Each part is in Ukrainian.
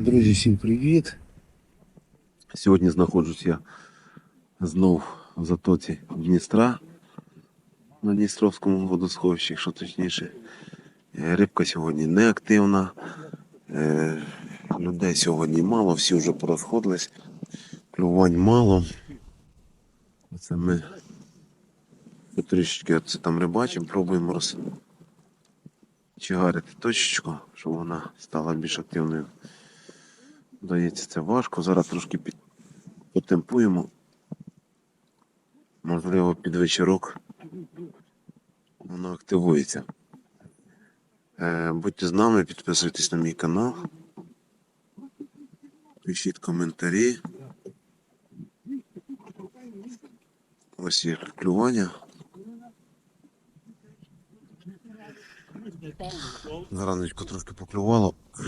Друзі, всім привіт! Сьогодні знаходжусь я знов в затоці Дністра на Дністровському водосховищі, якщо точніше. Е, Рибка сьогодні не активна. Е, Людей сьогодні мало, всі вже порозходились. Клювань мало. Оце ми трішечки оце там рибачимо, пробуємо роз... чигарити точечку, щоб вона стала більш активною. Дається це важко. Зараз трошки під... потемпуємо. Можливо, під вечірок воно активується. Е, будьте з нами, підписуйтесь на мій канал. Пишіть коментарі. Ось є клювання. Зранечко трошки поклювало.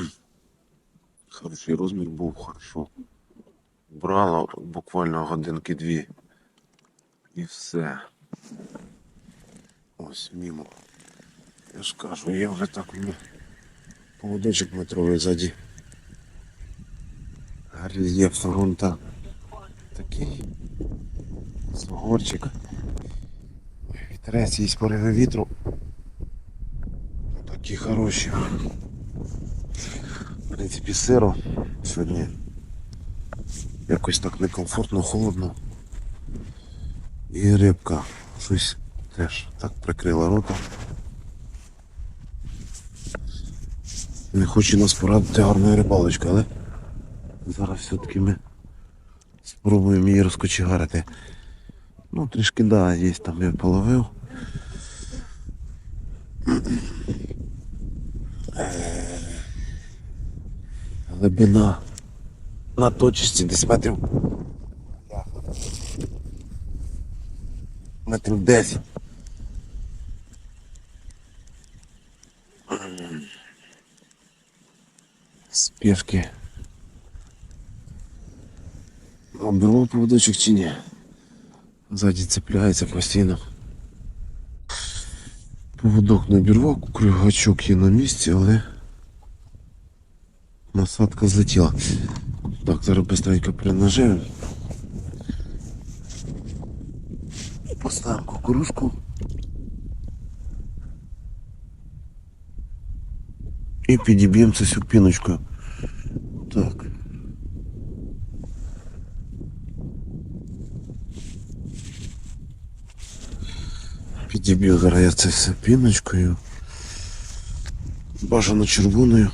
Хороший розмір був, хорошо. Брала буквально годинки дві. І все. Ось мімо. Я ж кажу, я вже так мені поводочок метровий ззаді. Рельєф грунта такий. Згорчик. Вітерець є пориви вітру. Такі хороші. В принципі, сиро сьогодні. Якось так некомфортно, холодно. І рибка щось теж так прикрила рота. Не хоче нас порадити гарною рибалочкою, але зараз все-таки ми спробуємо її розкочегарити. Ну, трішки да, є там я половив. Глибина на точці десь метрів. Метрів 10. Спешки. Оберу поводочок чи ні? Ззаді цепляється постійно. Поводок не обірвав, крюгачок є на місці, але насадка злетіла. Так, зараз быстренько принажив. Поставимо кукурузку. І підіб'ємо це всю піночкою. Так. Підіб'ю зараз я це все піночкою. Бажано червоною.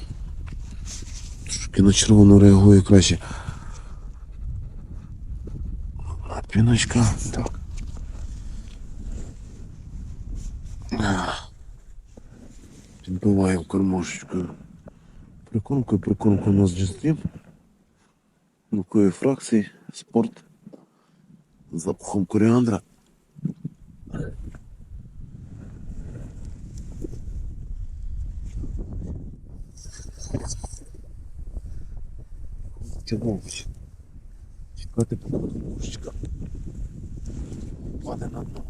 Трошки на червону реагує краще. Піночка. Так. Ах. Підбиваємо кормушечкою. Прикормкою, прикормка у нас джестрім. Лукої фракції, спорт. Запахом коріандра. Тягнувся. Чекати поки кормушечка. Паде на дно.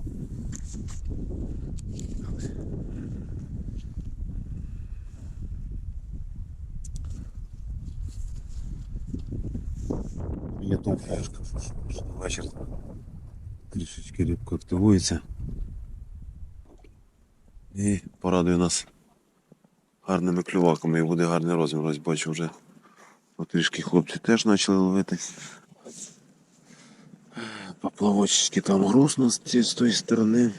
Я там флешка, що вечір. Трішечки рибка активується. І порадує нас гарними клюваками і буде гарний розмір. Ось бачу вже от трішки хлопці теж почали ловити. Поплавочки там грустно з цієї з тої сторони.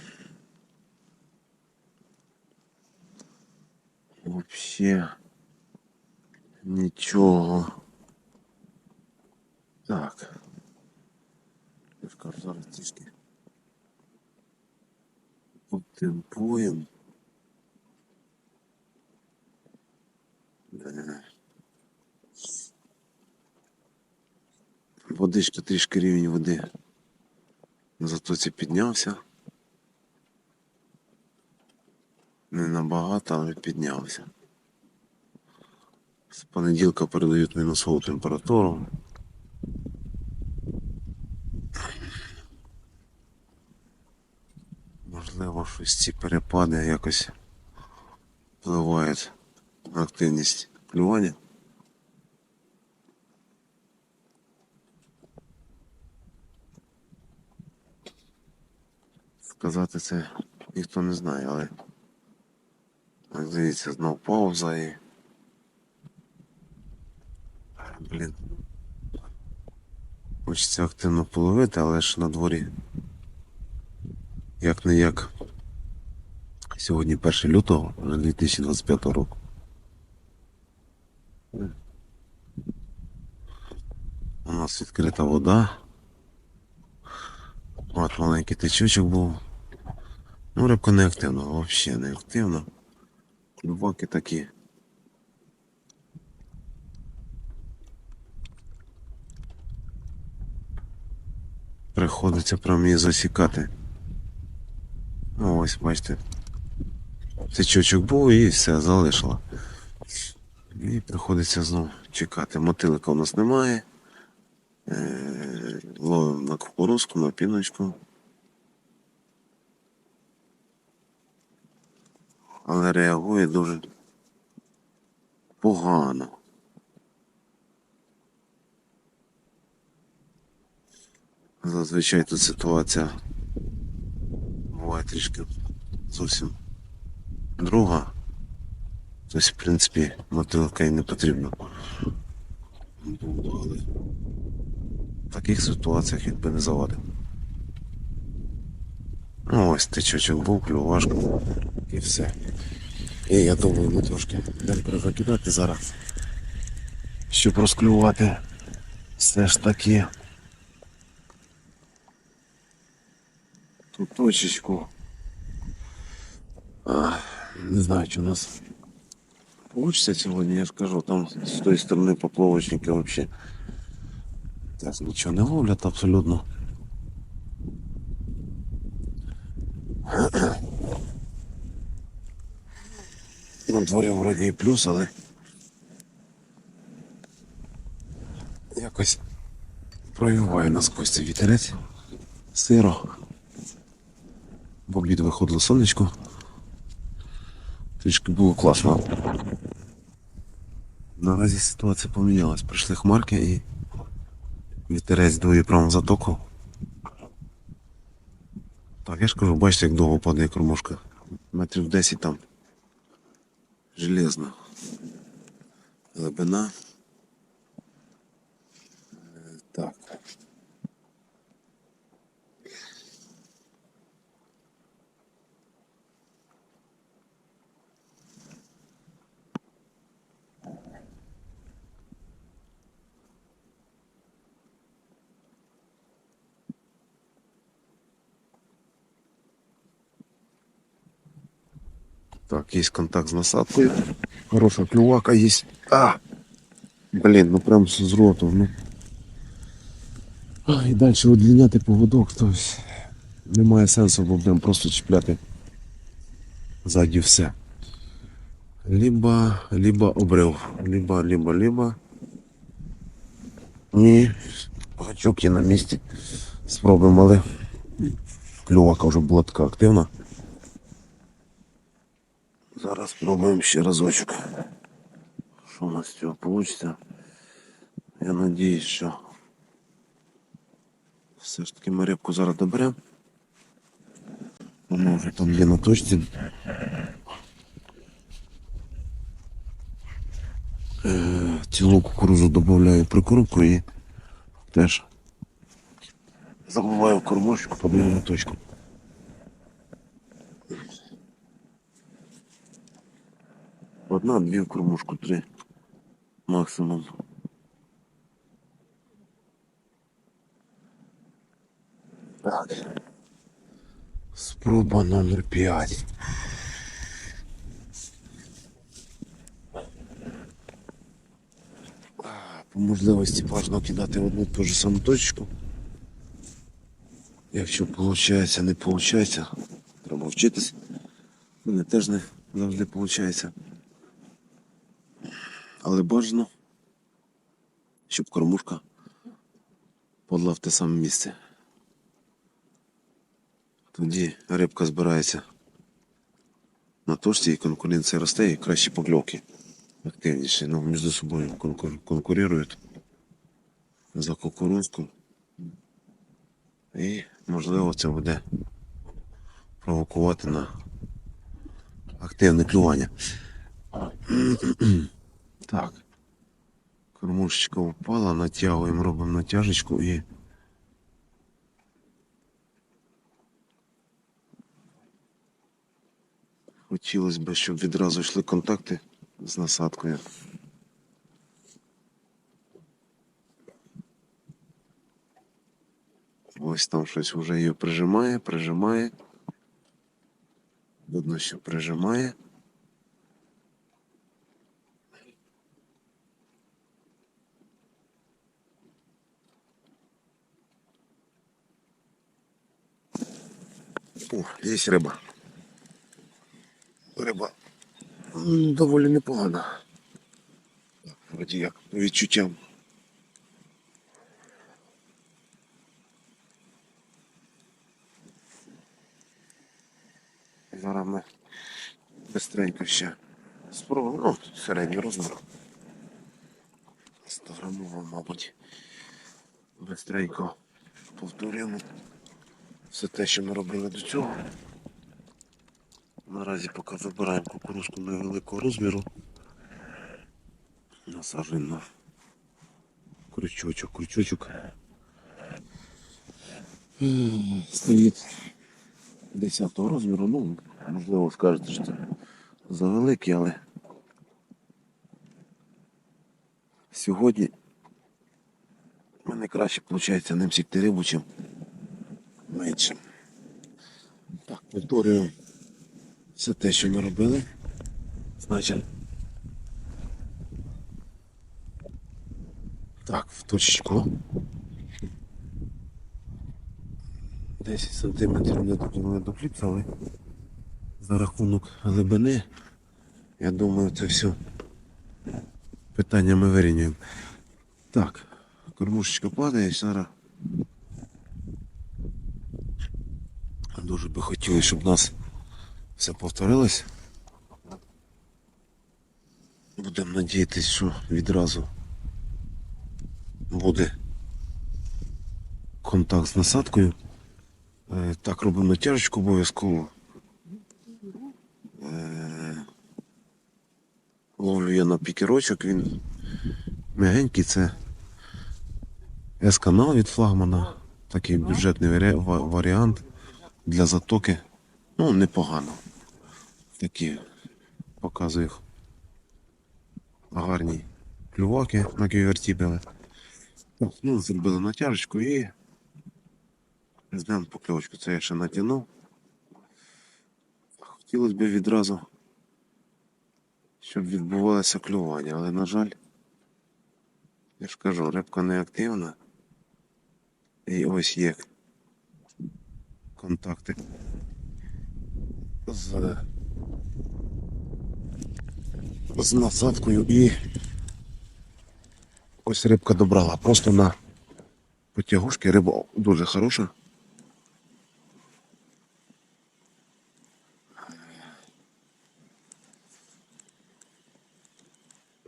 Вообще нічого. Так. Зараз трішки потемпуємо. Е. Водичка трішки рівень води на затоці піднявся. Не набагато, але піднявся. З понеділка передають мінусову температуру. Можливо, щось ці перепади якось впливають на активність клювання. Сказати це ніхто не знає, але ось дивіться, знов пауза і. Блін. Хочеться активно половити, але ж на дворі. Як не як. Сьогодні 1 лютого вже 2025 року. У нас відкрита вода. От маленький течочок був. Ну, рибка не активна, взагалі не активна. Такі. Приходиться прям її засікати. Ну, ось, бачите. Течочок був і все, залишила. І приходиться знову чекати. Мотилика у нас немає. Е, Ловимо на кукурузку, на піночку. Але реагує дуже погано. Зазвичай тут ситуація буває трішки зовсім друга. Тобто, в принципі, мотилка і не потрібно. Було, але в таких ситуаціях якби не завадив. Ну ось тичочок був, клювашка і все. І я думаю, ми трошки далі перезакидати зараз. Щоб розклювати все ж таки ту точечку. А, не знаю, чи у нас Получится сьогодні, я ж кажу, там з тої сторони поплавочники вообще теж нічого не ловлять абсолютно. На дворі вроді і плюс, але якось проявляє насквозь цей вітерець. Сиро. В обід виходило сонечко. Трішки було класно. Наразі ситуація помінялась. Прийшли хмарки і вітерець дує прямо в затоку. Так, я ж кажу, бачите, як довго падає кормушка. Метрів 10 там. Железно. Глибина. Так, есть контакт с насадкой. Хорошая клювака есть. А! Блин, ну прям з роту, ну. А, і далі удлиняти поводок, то есть немає сенсу, бо будемо просто чіпляти ззаді все. Либо, либо обрив. Либо, либо, либо. Ні. Гачок є на місці. Спробуємо, але клювака вже була така активна. Зараз спробуємо ще разочок. Що у нас з цього вийде? Я надіюсь, що все ж таки ми рибку зараз доберемо. Воно вже там є на точці. Е, Цілу кукурузу додаю прикормку і теж забуваю кормушку, подаю на точку. Одна, дві в кормушку, три максимум. Так. Спроба номер п'ять. А, По можливості бажано кидати в одну ту ж саму точку. Якщо виходить, не виходить, треба вчитись. Мене теж не завжди виходить. Але бажано, щоб кормушка подала в те саме місце. Тоді рибка збирається на точці і конкуренція росте і кращі покльовки активніші. Ну, між собою конкур- конкурують за кукурузку. І можливо це буде провокувати на активне клювання. Так. Кормушечка впала, натягуємо, робимо натяжечку і. Хотілося б, щоб відразу йшли контакти з насадкою. Ось там щось вже її прижимає, прижимає. Видно, що прижимає. О, є риба. Риба доволі непогана. Так, Вроді як відчуттям. Зараз ми бистренько ще спробуємо. Ну, середній розмір. 100 грамова, мабуть. Бистренько повторюємо все те, що ми робили до цього. Наразі поки вибираємо кукурузку невеликого розміру. Насаджуємо на крючочок, крючочок. Стоїть 10 розміру, ну, можливо, скажете, що це завеликий, але сьогодні в мене краще виходить ним сікти рибу, чим менше. Так, повторюю все те, що ми робили. Значить. Так, в точечку. 10 сантиметрів не до, не до за рахунок глибини, я думаю, це все питання ми вирівнюємо. Так, кормушечка падає, зараз дуже би хотілося, щоб у нас все повторилось. Будемо надіятися, що відразу буде контакт з насадкою. Е, Так, робимо натяжечку обов'язково. Е, Ловлю я на пікерочок, він м'ягенький, це С-канал від флагмана, такий бюджетний варіант для затоки. Ну, непогано. Такі показую гарні клюваки на ківертібели. Ну, зробили натяжечку і Ждемо покльовочку. Це я ще натягнув. Хотілося б відразу, щоб відбувалося клювання, але, на жаль, я ж кажу, рибка не активна. І ось є контакти з, з насадкою і ось рибка добрала. Просто на потягушки риба дуже хороша.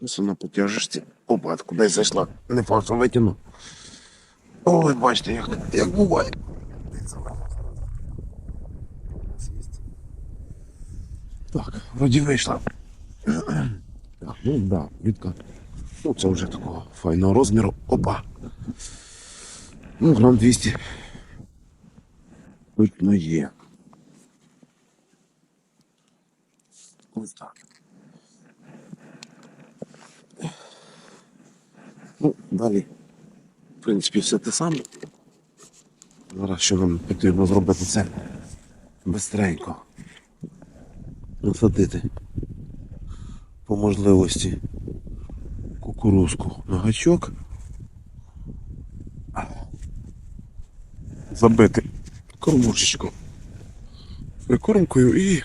Ось вона по тяжесті. Опа, кудись зайшла. Не факт, витягну. Ой, бачите, як, як буває. Так, вроді вийшла. Так, ну да, рідка. Ну, це вже такого файного розміру. Опа. Ну, грам 200. Точно є. Ось так. Ну, далі. В принципі, все те саме. Зараз що нам потрібно зробити це бистренько. Насадити по можливості кукурузку на гачок. Забити кормушечку прикормкою і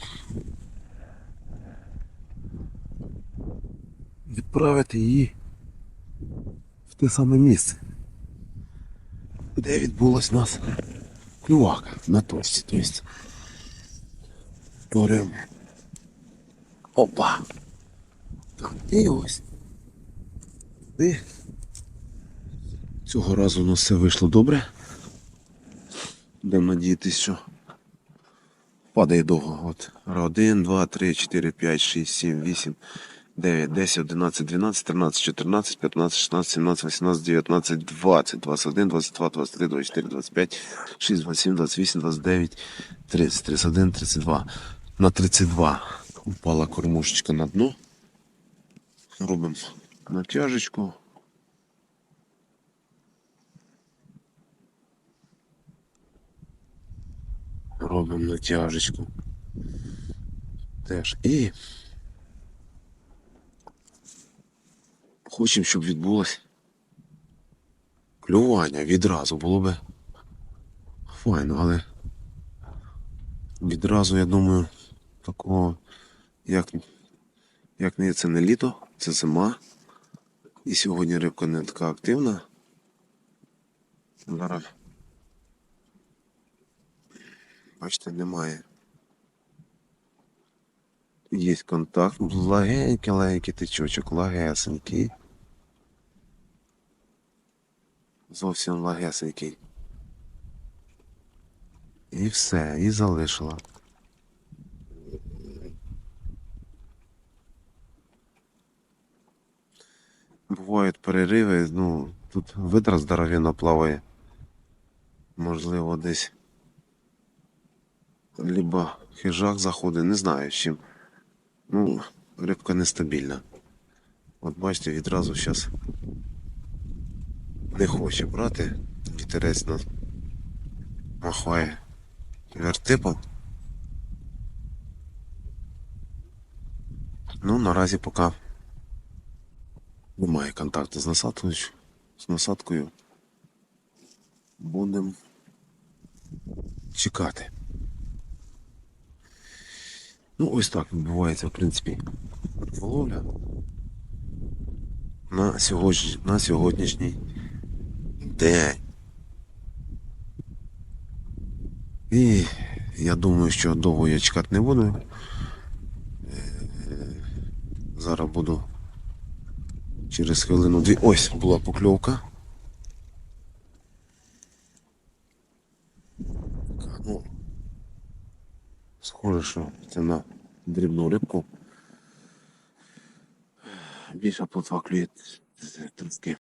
відправити її в те саме місце, де відбулась у нас клювака на точці. Тобто. Опа. Так, і ось. І цього разу у нас все вийшло добре. Будемо надіятися, що падає довго. От. 1, 2, 3, 4, 5, 6, 7, 8, 9, 10, 11, 12, 13, 14, 15, 16, 17, 18, 19, 20, 21, 22, 23, 24, 25, 6, 27, 28, 29, 30, 31, 32. На 32 упала кормушечка на дно. Робимо натяжечку. Робимо натяжечку. Теж. І хочемо, щоб відбулось клювання відразу було би файно, але відразу, я думаю, такого, як, як не це не літо, це зима. І сьогодні рибка не така активна. Зараз. Бачите, немає. Є контакт. Легенький, легенький тичочок, лагесенький. Зовсім лагесенький. І все, і залишила. Бувають перериви, ну, тут видра здоровенно плаває. Можливо, десь. Либо хижак заходить, не знаю з чим. Ну, рибка нестабільна. От бачите, відразу зараз не хоче брати. Вітерець нас махає вертипом. Ну, наразі поки немає контакту з насадкою. З насадкою. Будемо чекати. Ну, ось так відбувається, в принципі, риболовля на, сьогодні, на сьогоднішній день. І я думаю, що довго я чекати не буду. Е, Зараз буду через хвилину дві. Ось була покльовка. Ну, Схоже, що це на дрібну рибку. Більша плотва клює тріски.